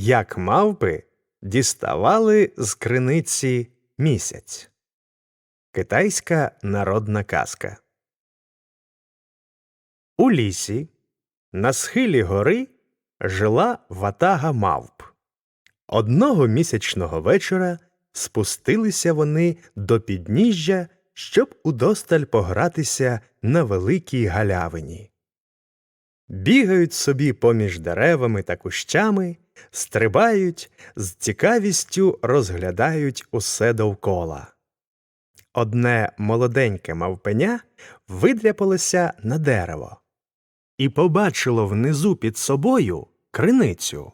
Як мавпи діставали з криниці місяць. Китайська народна казка. У лісі на схилі гори жила ватага мавп. Одного місячного вечора спустилися вони до підніжжя, щоб удосталь погратися на великій галявині. Бігають собі поміж деревами та кущами, стрибають, з цікавістю розглядають усе довкола. Одне молоденьке мавпеня видряпалося на дерево і побачило внизу під собою криницю.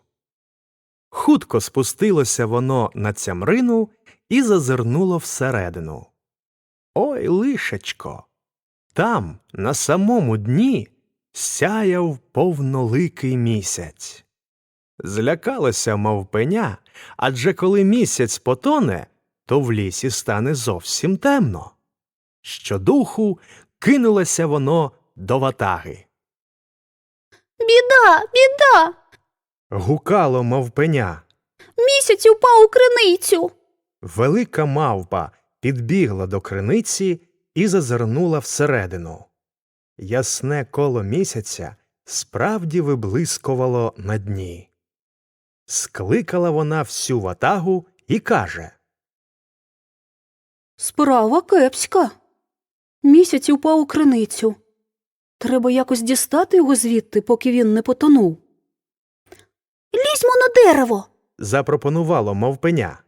Хутко спустилося воно на цямрину і зазирнуло всередину. Ой, лишечко! Там, на самому дні, сяяв повноликий місяць. Злякалося мавпеня, адже коли місяць потоне, то в лісі стане зовсім темно. Щодуху кинулося воно до ватаги. Біда, біда! Гукало мавпеня. Місяць упав у криницю. Велика мавпа підбігла до криниці і зазирнула всередину. Ясне коло місяця справді виблискувало на дні. Скликала вона всю ватагу і каже Справа кепська. Місяць упав у криницю. Треба якось дістати його звідти, поки він не потонув. Лізьмо на дерево. запропонувало мавпеня.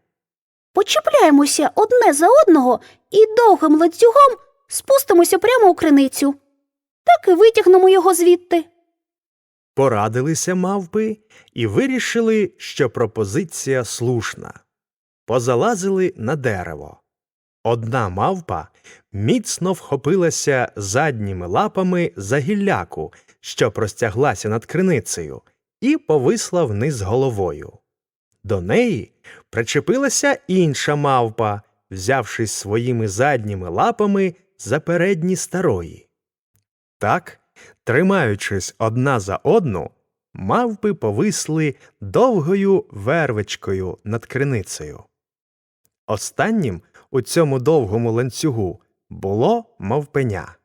Почіпляємося одне за одного і довгим ланцюгом спустимося прямо у криницю. Так і витягнемо його звідти. Порадилися мавпи і вирішили, що пропозиція слушна. Позалазили на дерево. Одна мавпа міцно вхопилася задніми лапами за гілляку, що простяглася над криницею, і повисла вниз головою. До неї причепилася інша мавпа, взявшись своїми задніми лапами за передні старої. Так, тримаючись одна за одну, мавпи повисли довгою вервичкою над криницею. Останнім у цьому довгому ланцюгу було мавпеня.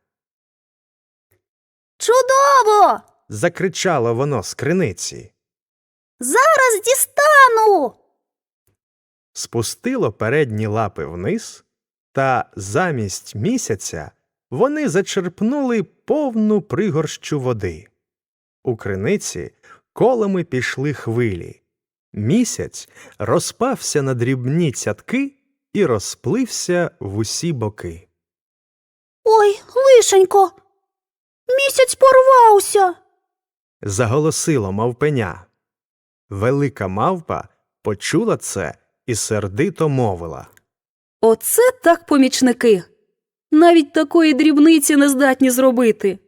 Чудово! Закричало воно з криниці, Зараз дістану. спустило передні лапи вниз, та замість місяця вони зачерпнули повну пригорщу води. У криниці колами пішли хвилі. Місяць розпався на дрібні цятки і розплився в усі боки. Ой, лишенько. Місяць порвався. Заголосило мавпеня. Велика мавпа почула це і сердито мовила. Оце так помічники. Навіть такої дрібниці не здатні зробити.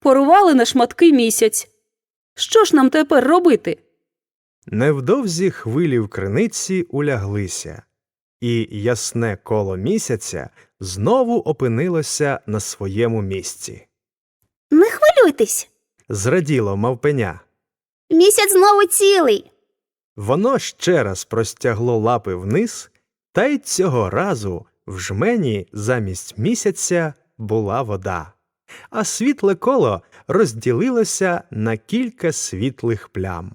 Порвали на шматки місяць. Що ж нам тепер робити? Невдовзі хвилі в криниці уляглися, і ясне коло місяця знову опинилося на своєму місці. Не хвилюйтесь. Зраділо мавпеня. Місяць знову цілий. Воно ще раз простягло лапи вниз, та й цього разу в жмені замість місяця була вода, а світле коло розділилося на кілька світлих плям.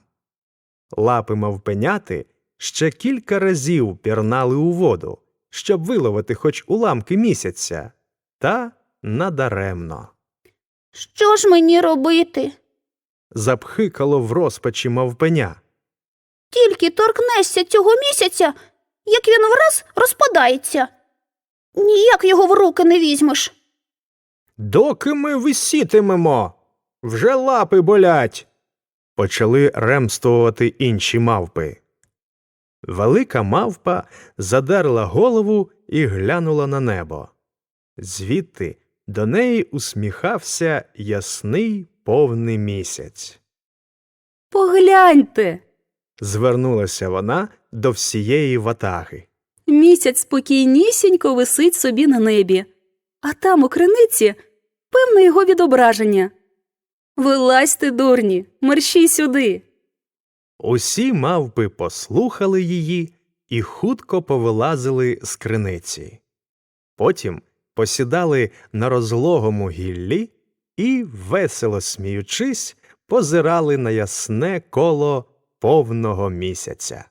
Лапи мавпеняти ще кілька разів пірнали у воду, щоб виловити хоч уламки місяця, та надаремно. Що ж мені робити? Запхикало в розпачі мавпеня. Тільки торкнешся цього місяця, як він враз розпадається. Ніяк його в руки не візьмеш. Доки ми висітимемо? Вже лапи болять. Почали ремствувати інші мавпи. Велика мавпа задерла голову і глянула на небо. Звідти до неї усміхався ясний повний місяць. Погляньте. Звернулася вона до всієї ватаги. Місяць спокійнісінько висить собі на небі, а там у криниці певне його відображення. Вилазьте, дурні, мерщій сюди. Усі мавпи послухали її і хутко повилазили з криниці. Потім посідали на розлогому гіллі і, весело сміючись, позирали на ясне коло повного місяця.